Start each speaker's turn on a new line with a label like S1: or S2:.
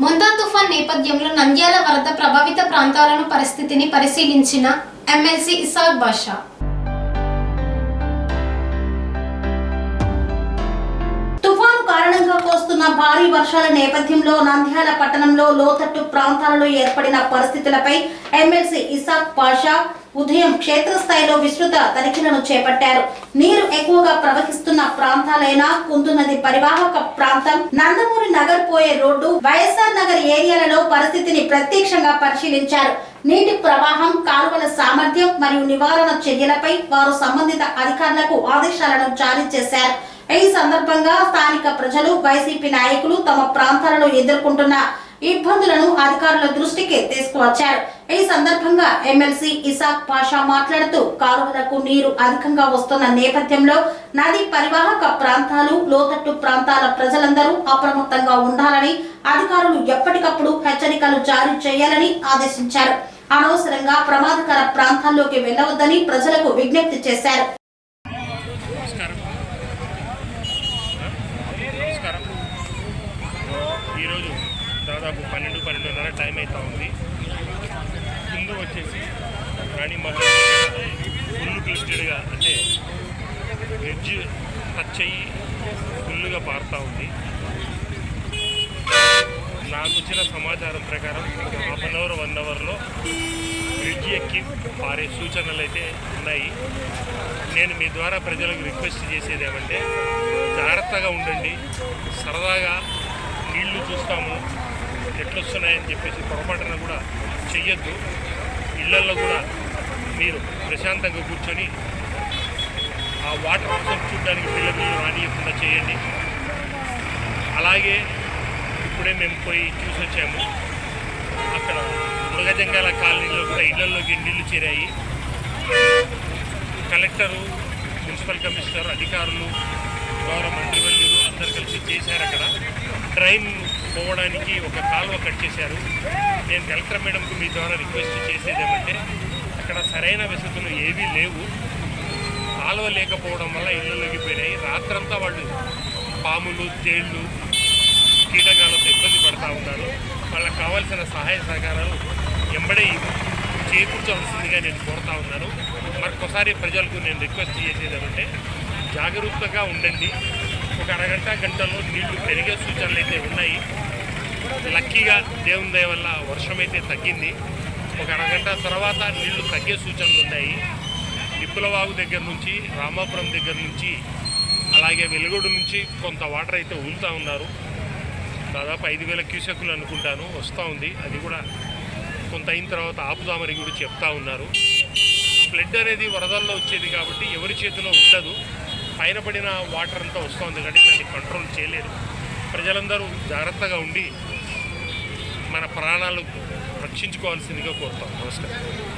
S1: తుఫాన్ నేపథ్యంలో నంద్యాల వరద ప్రభావిత ప్రాంతాలను పరిస్థితిని పరిశీలించిన ఎమ్మెల్సీ ఇసాక్ బాషా.
S2: తుఫాను కారణంగా కోస్తున్న భారీ వర్షాల నేపథ్యంలో నంద్యాల పట్టణంలో లోతట్టు ప్రాంతాలలో ఏర్పడిన పరిస్థితులపై ఎమ్మెల్సీ ఇసాక్ పాషా ఉదయం క్షేత్రస్థాయిలో విస్తృత తనిఖీలను చేపట్టారు. నీరు ఎక్కువగా ప్రవహిస్తున్న ప్రాంతాలైన కుందు నది పరివాహక ప్రాంతం నందమూరి నగర్ పోయే రోడ్డు వైఎస్ఆర్ నగర్ ఏరియాలలో పరిస్థితిని ప్రత్యక్షంగా పరిశీలించారు. నీటి ప్రవాహం కాలువల సామర్థ్యం మరియు నివారణ చర్యలపై వారు సంబంధిత అధికారులకు ఆదేశాలను జారీ చేశారు. ఈ సందర్భంగా స్థానిక ప్రజలు వైసీపీ నాయకులు తమ ప్రాంతాలలో ఎదుర్కొంటున్న ఇబ్బందులను అధికారుల దృష్టికి తీసుకువచ్చారు. ఈ సందర్భంగా ఎమ్మెల్సీ ఇసాక్ పాషా మాట్లాడుతూ కాలువలకు నీరు అధికంగా వస్తున్న నేపథ్యంలో నది పరివాహక ప్రాంతాలు లోతట్టు ప్రాంతాల ప్రజలందరూ అప్రమత్తంగా ఉండాలని అధికారులు ఎప్పటికప్పుడు హెచ్చరికలు జారీ చేయాలని ఆదేశించారు. అనవసరంగా ప్రమాదకర ప్రాంతాల్లోకి వెళ్ళవద్దని ప్రజలకు విజ్ఞప్తి చేశారు.
S3: ఈరోజు దాదాపు పన్నెండు పన్నెండున్నర టైం అవుతూ ఉంది. ముందు వచ్చేసి రాణి మహారాజు ఫుల్ క్లిస్టెడ్గా అంటే బ్రిడ్జ్ టచ్ అయ్యి ఫుల్గా పారుతూ ఉంది. నాకు వచ్చిన సమాచారం ప్రకారం హాఫ్ అన్ అవర్ వన్ అవర్లో బ్రిడ్జ్ ఎక్కి పారే సూచనలు అయితే ఉన్నాయి. నేను మీ ద్వారా ప్రజలకు రిక్వెస్ట్ చేసేది ఏమంటే జాగ్రత్తగా ఉండండి. సరదాగా నీళ్ళు చూస్తాము. ఎట్లు వస్తున్నాయని చెప్పేసి పొరపాటున కూడా చెయ్యొద్దు. ఇళ్ళల్లో కూడా మీరు ప్రశాంతంగా కూర్చొని ఆ వాటర్ కోసం చూడడానికి పిల్లలు రానియకుండా చేయండి. అలాగే ఇప్పుడే మేము పోయి చూసి వచ్చాము. అక్కడ మృగజంగాల కాలనీలో కూడా ఇళ్ళలోకి నీళ్ళు చేరాయి. కలెక్టరు మున్సిపల్ కమిషనర్ అధికారులు గౌరవ చేశారు అక్కడ. ట్రైన్ పోవడానికి ఒక కాలువ కట్ చేశారు. నేను కలెక్టర్ మేడంకు మీ ద్వారా రిక్వెస్ట్ చేసేది ఏమంటే అక్కడ సరైన వసతులు ఏవీ లేవు. కాలువ లేకపోవడం వల్ల ఇళ్ళలోకి పోయినాయి రాత్రంతా వాళ్ళు పాములు తేళ్ళు కీటకాలతో ఇబ్బంది పడతా ఉన్నారు. వాళ్ళకి కావాల్సిన సహాయ సహకారాలు ఎంబడే చేకూర్చవలసిందిగా నేను కోరుతా ఉన్నాను. మరొకసారి ప్రజలకు నేను రిక్వెస్ట్ చేసేది ఏమంటే జాగరూకతగా ఉండండి. ఒక అరగంట గంటలో నీళ్ళు పెరిగే సూచనలు అయితే ఉన్నాయి. లక్కీగా దేవుని దయ వల్ల వర్షం అయితే తగ్గింది. ఒక అరగంట తర్వాత నీళ్ళు తగ్గే సూచనలు ఉన్నాయి. నిప్పులవాగు దగ్గర నుంచి రామాపురం దగ్గర నుంచి అలాగే వెలుగుడు నుంచి కొంత వాటర్ అయితే ఊలుతూ ఉన్నారు. దాదాపు ఐదు వేల క్యూసెక్లు అనుకుంటాను వస్తూ ఉంది. అది కూడా కొంత అయిన తర్వాత ఆపుదామని కూడా చెప్తా ఉన్నారు. ఫ్లడ్ అనేది వరదల్లో వచ్చేది కాబట్టి ఎవరి చేతిలో ఉండదు. పైన పడిన వాటర్ అంతా వస్తుంది కాబట్టి దాన్ని కంట్రోల్ చేయలేరు ప్రజలందరూ జాగ్రత్తగా ఉండి మన ప్రాణాలు రక్షించుకోవాల్సిందిగా కోరుతాం. నమస్కారం.